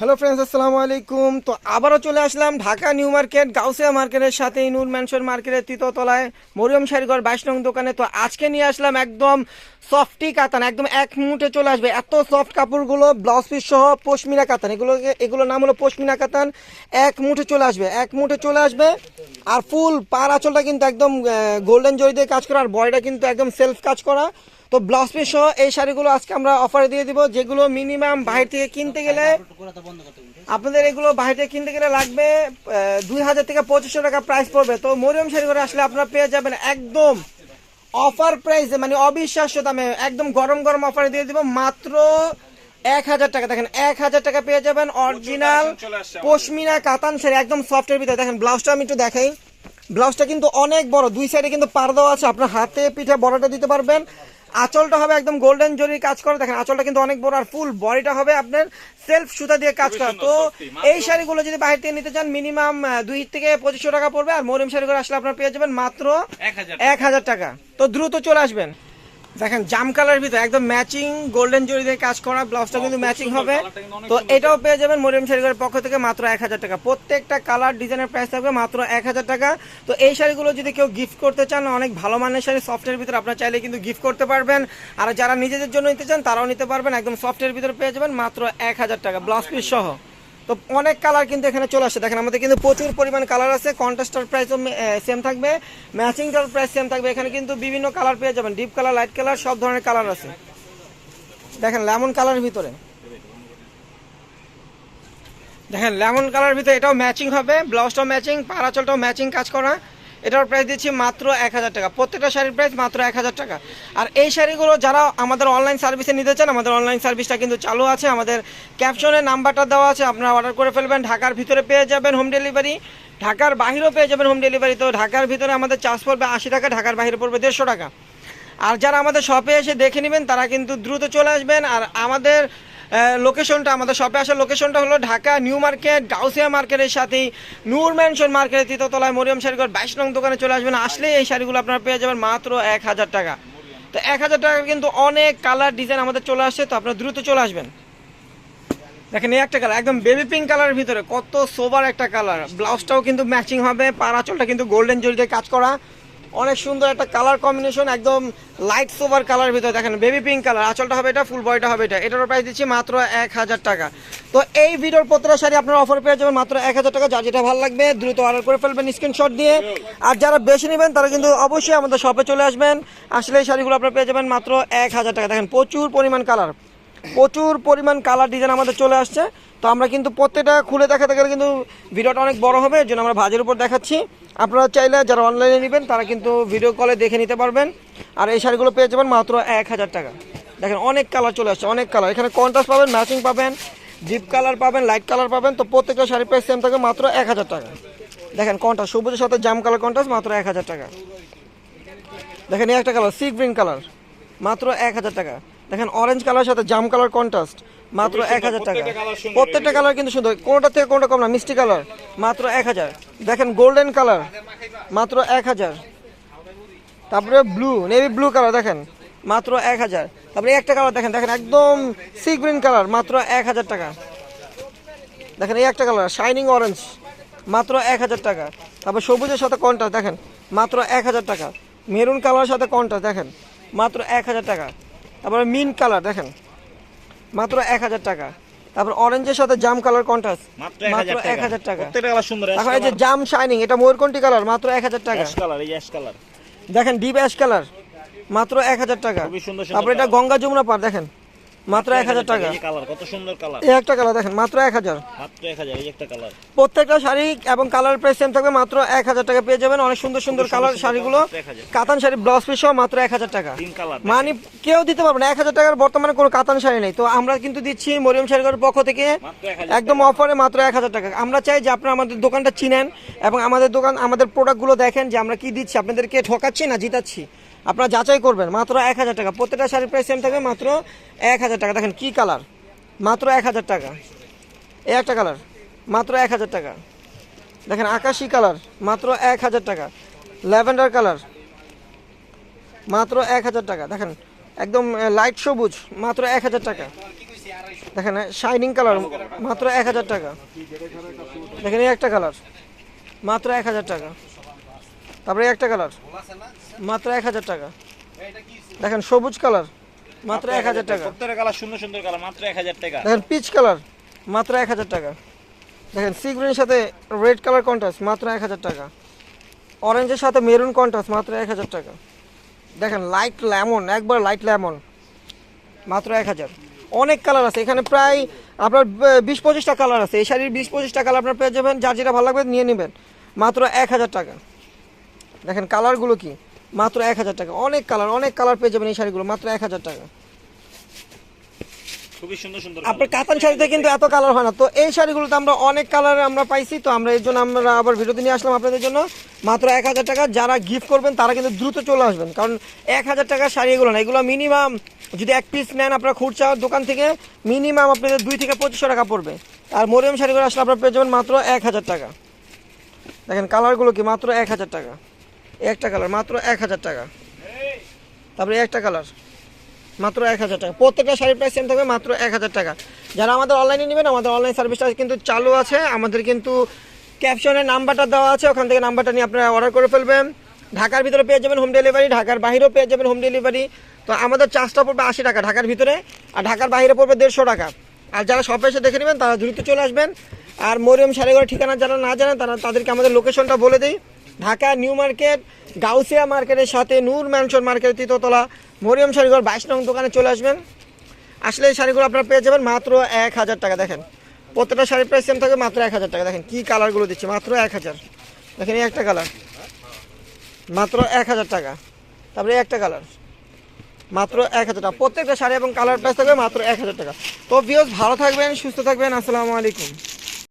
Hello friends আসসালামু আলাইকুম তো আবারও চলে আসলাম ঢাকা নিউ মার্কেট, গাউসিয়া মার্কেটের সাথে নূর ম্যানশন মার্কেটের তৃতীয়তলায়, মরিয়ম শাড়িঘর বাইশ নং দোকানে। তো আজকে নিয়ে আসলাম একদম সফটি কাতান, একদম এক মুঠে চলে আসবে। এত সফট কাপড়গুলো ব্লাউজ পিস সহ পশমিনা কাতান। এগুলো এগুলোর নাম হলো পশমিনা কাতান। এক মুঠে চলে আসবে, এক মুঠে চলে আসবে। আর ফুল পার আঁচলটা কিন্তু একদম গোল্ডেন জরি দিয়ে কাজ করা, আর বয়টা কিন্তু একদম সেলফ কাজ করা। তো ব্লাউজ পিস সহ এই শাড়িগুলো আজকে আমরা অফারে দিয়ে দিব যেগুলো মিনিমাম বাইরে থেকে কিনতে গেলে আপনাদের এগুলো বাইরে থেকে কিনতে গেলে লাগবে দুই হাজার থেকে পঁচিশশো টাকা প্রাইস পড়বে। তো মরিয়ম শাড়ি করে আসলে আপনারা পেয়ে যাবেন একদম অফার প্রাইসে মানে অবিশ্বাস্য দামে একদম গরম গরম অফারে দিয়ে দিব মাত্র এক হাজার টাকা। দেখেন এক হাজার টাকা পেয়ে যাবেন অরিজিনাল পশমিনা কাতান শাড়ি একদম সফটের ভিতরে। দেখেন ব্লাউজটা আমি একটু দেখাই। ব্লাউজটা কিন্তু অনেক বড় দুই সাইডে কিন্তু পার দেওয়া আছে। আপনার হাতে পিঠে বড়টা দিতে পারবেন। আঁচলটা হবে একদম গোল্ডেন জরির কাজ করে। দেখেন আঁচলটা কিন্তু অনেক বড় আর ফুল বডিটা হবে আপনার সেলফ সুতা দিয়ে কাজ করা। তো এই শাড়িগুলো যদি বাইরে থেকে নিতে চান মিনিমাম দুই থেকে পঁচিশশো টাকা পড়বে। আর মরিম শাড়িগুলো আসলে আপনার পেয়ে যাবেন মাত্র এক হাজার টাকা। তো দ্রুত চলে আসবেন। দেখেন জাম কালার ভিতরে একদম ম্যাচিং গোল্ডেন জরি দিয়ে কাজ করা ব্লাউজটা কিন্তু ম্যাচিং হবে। তো এটাও পেয়ে যাবেন মরিয়ম শাড়িগুলোর পক্ষ থেকে মাত্র এক হাজার টাকা। প্রত্যেকটা কালার ডিজাইনের প্রাইস থাকবে মাত্র এক হাজার টাকা। তো এই শাড়িগুলো যদি কেউ গিফট করতে চান অনেক ভালো মানের শাড়ি সফটের ভিতরে আপনার চাইলে কিন্তু গিফট করতে পারবেন। আর যারা নিজেদের জন্য নিতে চান তারাও নিতে পারবেন। একদম সফটের ভিতরে পেয়ে যাবেন মাত্র এক হাজার টাকা ব্লাউজ পিস সহ। তো অনেক কালার কিন্তু এখানে চলে আসে। দেখেন, আমাদের কিন্তু প্রচুর পরিমাণ কালার আছে। কন্ট্রাস্টার প্রাইসও সেম থাকবে। ম্যাচিংটার প্রাইস সেম থাকবে। এখানে কিন্তু বিভিন্ন কালার পেয়ে যাবেন। ডিপ কালার লাইট কালার সব ধরনের কালার আছে। দেখেন লেমন কালারের ভিতরে। দেখেন লেমন কালার ভিতরে এটাও ম্যাচিং হবে। ব্লাউজটাও ম্যাচিং পারাচলটাও ম্যাচিং কাজ করা। এটার প্রাইস দিচ্ছি মাত্র এক হাজার টাকা। প্রত্যেকটা শাড়ির প্রাইস মাত্র এক হাজার টাকা। আর এই শাড়িগুলো যারা আমাদের অনলাইন সার্ভিসে নিতে চান, আমাদের অনলাইন সার্ভিসটা কিন্তু চালু আছে। আমাদের ক্যাপশনে নাম্বারটা দেওয়া আছে, আপনারা অর্ডার করে ফেলবেন। ঢাকার ভিতরে পেয়ে যাবেন হোম ডেলিভারি ঢাকার বাহিরেও পেয়ে যাবেন হোম ডেলিভারি তো ঢাকার ভিতরে আমাদের চার্জ পড়বে আশি টাকা, ঢাকার বাহিরে পড়বে দেড়শো টাকা। আর যারা আমাদের শপে এসে দেখে নেবেন, তারা কিন্তু দ্রুত চলে আসবেন। আর আমাদের লোকেশনটা আমাদের শপে আসার লোকেশনটা হলো ঢাকা নিউ মার্কেট গাউসিয়া মার্কেটের সাথেই। নূর ম্যানশন মার্কেটের তৃতীয়তলায় মরিয়াম শাড়িঘর বাইশ নং দোকানে চলে আসবেন। আসলে এই শাড়িগুলো আপনারা পেয়ে যাবেন মাত্র এক হাজার টাকা। তো এক হাজার টাকা কিন্তু অনেক কালার ডিজাইন আমাদের চলে আসছে, তো আপনারা দ্রুত চলে আসবেন। দেখেন, এই একটা কালার একদম বেবি পিঙ্ক কালারের ভিতরে কত সোবার একটা কালার ব্লাউজটাও কিন্তু ম্যাচিং হবে পারাচলটা কিন্তু গোল্ডেন জরিতে কাজ করা। অনেক সুন্দর একটা কালার কম্বিনেশন একদম লাইট সোভার কালার ভিতরে দেখেন বেবি পিঙ্ক কালার আঁচলটা হবে এটা ফুল বয়টা হবে এটা। এটারও প্রাইস দিচ্ছি মাত্র এক হাজার টাকা। তো এই ভিডিওর প্রত্যেকটা শাড়ি আপনারা অফার পেয়ে যাবেন মাত্র এক হাজার টাকা। যার যেটা ভালো লাগবে, দ্রুত অর্ডার করে ফেলবেন স্ক্রিনশট দিয়ে। আর যারা বেশি নেবেন, তারা কিন্তু অবশ্যই আমাদের শপে চলে আসবেন। আসলে এই শাড়িগুলো আপনারা পেয়ে যাবেন মাত্র এক হাজার টাকা। দেখেন, প্রচুর পরিমাণ কালার প্রচুর পরিমাণ কালার ডিজাইন আমাদের চলে আসছে। তো আমরা কিন্তু প্রত্যেকটা খুলে দেখাতে গেলে কিন্তু ভিডিওটা অনেক বড় হবে, এর জন্য আমরা ভাজের উপর দেখাচ্ছি। আপনারা চাইলে যারা অনলাইনে নেবেন, তারা কিন্তু ভিডিও কলে দেখে নিতে পারবেন। আর এই শাড়িগুলো পেয়ে যাবেন মাত্র এক হাজার টাকা। দেখেন, অনেক কালার চলে আসছে, অনেক কালার এখানে কন্ট্রাস্ট পাবেন ম্যাচিং পাবেন ডিপ কালার পাবেন লাইট কালার পাবেন। তো প্রত্যেকটা শাড়ির প্রাইস সেম থাকবে মাত্র এক হাজার টাকা। দেখেন কন্ট্রাস্ট সবুজের সাথে জাম কালার কন্ট্রাস্ট মাত্র এক হাজার টাকা। দেখেন, এই একটা কালার সি গ্রিন কালার মাত্র এক হাজার টাকা। দেখেন অরেঞ্জ কালার সাথে জাম কালার কন্ট্রাস্ট মাত্র এক হাজার টাকা। প্রত্যেকটা কালার কিন্তু সুন্দর। কোনোটা থেকে কোনোটা কম না মিষ্টি কালার মাত্র এক হাজার। দেখেন গোল্ডেন কালার মাত্র এক হাজার। তারপরে ব্লু নেভি ব্লু কালার দেখেন। মাত্র এক হাজার। তারপরে একটা কালার দেখেন দেখেন একদম সি গ্রিন কালার মাত্র এক হাজার টাকা। দেখেন এই একটা কালার শাইনিং অরেঞ্জ মাত্র এক হাজার টাকা। তারপর সবুজের সাথে কন্ট্রাস্ট দেখেন। মাত্র এক হাজার টাকা। মেরুন কালারের সাথে কন্ট্রাস্ট দেখেন। মাত্র এক হাজার টাকা। তারপরে মিন কালার দেখেন। মাত্র এক হাজার টাকা। তারপর অরেঞ্জের সাথে জাম কালার কন্ট্রাস্ট মাত্র এক হাজার টাকা। প্রত্যেকটা সুন্দর এখন এই যে জাম শাইনিং এটা ময়ূরকণ্ঠী কালার মাত্র এক হাজার টাকা। কালার এই অ্যাশ কালার দেখেন ডিপ অ্যাশ কালার মাত্র এক হাজার টাকা। তারপরে এটা গঙ্গা যমুনা পার দেখেন। মাত্র এক হাজার টাকা। এই কালার কত সুন্দর কালার। এই একটা কালার দেখেন মাত্র এক হাজার। মাত্র এক হাজার এই একটা কালার। প্রত্যেকটা শাড়ি এবং কালার প্রাইস সেম থাকবে মাত্র এক হাজার টাকা পেয়ে যাবেন। অনেক সুন্দর সুন্দর কালার শাড়িগুলো। কাতান শাড়ি ব্লাউজ পিস মাত্র এক হাজার টাকা। মানে কেউ দিতে পারবে না। এক হাজার টাকার বর্তমানে কোনো কাতান শাড়ি নেই। তো আমরা কিন্তু দিচ্ছি মরিয়ম শাড়িঘরের পক্ষ থেকে একদম অফারে মাত্র এক হাজার টাকা। আমরা চাই যে আপনারা আমাদের দোকানটা চিনেন এবং আমাদের দোকান আমাদের প্রোডাক্টগুলো দেখেন যে আমরা কি দিচ্ছি আপনাদেরকে ঠকাচ্ছি না জিতাচ্ছি। আপনারা যাচাই করবেন। মাত্র এক হাজার টাকা। প্রত্যেকটা শাড়ির প্রাইস সেম থাকবে মাত্র এক হাজার টাকা। দেখেন কি কালার? মাত্র এক হাজার টাকা। এই একটা কালার। মাত্র এক হাজার টাকা। দেখেন আকাশি কালার। মাত্র এক হাজার টাকা। Lavender colour. মাত্র এক হাজার টাকা। দেখেন একদম লাইট সবুজ। মাত্র এক হাজার টাকা। দেখেন শাইনিং কালার। মাত্র এক হাজার টাকা। দেখেন, এই একটা কালার। মাত্র এক হাজার টাকা। তারপরে একটা কালার। মাত্র এক হাজার টাকা। দেখেন, সবুজ কালার। মাত্র এক হাজার টাকা। প্রত্যেকটা কালার সুন্দর সুন্দর কালার মাত্র এক হাজার টাকা। দেখেন পিচ কালার মাত্র এক হাজার টাকা। দেখেন সি গ্রিনের সাথে রেড কালার কন্ট্রাস্ট মাত্র এক হাজার টাকা। অরেঞ্জের সাথে মেরুন কন্ট্রাস্ট মাত্র এক হাজার টাকা। দেখেন লাইট লেমন একবার লাইট লেমন মাত্র এক হাজার। অনেক কালার আছে এখানে প্রায় আপনার বিশ পঁচিশটা কালার আছে। এই শাড়ির বিশ পঁচিশটা কালার আপনার পেয়ে যাবেন যার যেটা ভালো লাগবে নিয়ে নেবেন মাত্র এক হাজার টাকা। দেখেন কালারগুলো কি? মাত্র এক হাজার টাকা। অনেক কালার অনেক কালার পেয়ে যাবেন এই শাড়িগুলো মাত্র এক হাজার টাকা। খুবই সুন্দর সুন্দর আপনার কাতান শাড়িতে কিন্তু এত কালার হয় না। তো এই শাড়িগুলোতে আমরা অনেক কালার আমরা পাইছি তো আমরা এর জন্য আমরা আবার ভিডিওতে নিয়ে আসলাম আপনাদের জন্য। মাত্র এক হাজার টাকা যারা গিফট করবেন তারা কিন্তু দ্রুত চলে আসবেন। কারণ এক হাজার টাকার শাড়ি এগুলো না এগুলো মিনিমাম যদি এক পিস নেন আপনার খুচরা দোকান থেকে মিনিমাম আপনাদের দুই থেকে পঁচিশশো টাকা পড়বে। আর মরিয়াম শাড়িগুলো আসলে আপনার পেয়ে যাবেন মাত্র এক হাজার টাকা। দেখেন কালারগুলো কি? মাত্র এক হাজার টাকা। একটা কালার, মাত্র এক হাজার টাকা। তারপরে একটা কালার, মাত্র এক হাজার টাকা। প্রত্যেকটা শাড়ির প্রাইস সেম থাকবে, মাত্র এক হাজার টাকা। যারা আমাদের অনলাইনে নেবেন, আমাদের অনলাইন সার্ভিসটা কিন্তু চালু আছে। আমাদের কিন্তু ক্যাপশনের নাম্বারটা দেওয়া আছে, ওখান থেকে নাম্বারটা নিয়ে আপনারা অর্ডার করে ফেলবেন। ঢাকার ভিতরে পেয়ে যাবেন হোম ডেলিভারি ঢাকার বাইরেও পেয়ে যাবেন হোম ডেলিভারি তো আমাদের চার্জটা পড়বে আশি টাকা ঢাকার ভিতরে, আর ঢাকার বাইরে পড়বে দেড়শো টাকা। আর যারা শপে এসে দেখে নেবেন, তারা দ্রুত চলে আসবেন। আর মরিয়ম শাড়িঘরের ঠিকানা যারা না জানেন, তারা তাদেরকে আমাদের লোকেশনটা বলে দিই। ঢাকা নিউ মার্কেট, গাউসিয়া মার্কেটের সাথে নূর ম্যানশন মার্কেট তৃতীয়তলা মরিয়ম শাড়িঘর, বাইশ নং দোকানে চলে আসবেন। আসলে এই শাড়িগুলো আপনারা পেয়ে যাবেন মাত্র এক হাজার টাকা, দেখেন। প্রত্যেকটা শাড়ির প্রাইস সেম থাকবে, মাত্র এক হাজার টাকা, দেখেন কী কালারগুলো দিচ্ছে, মাত্র এক হাজার। দেখেন এই একটা কালার মাত্র এক হাজার টাকা। তারপরে একটা কালার মাত্র এক হাজার টাকা। প্রত্যেকটা শাড়ি এবং কালার প্রাইস থাকবে মাত্র এক হাজার টাকা। তো ভিউজ ভালো থাকবেন, সুস্থ থাকবেন, আসসালামু আলাইকুম।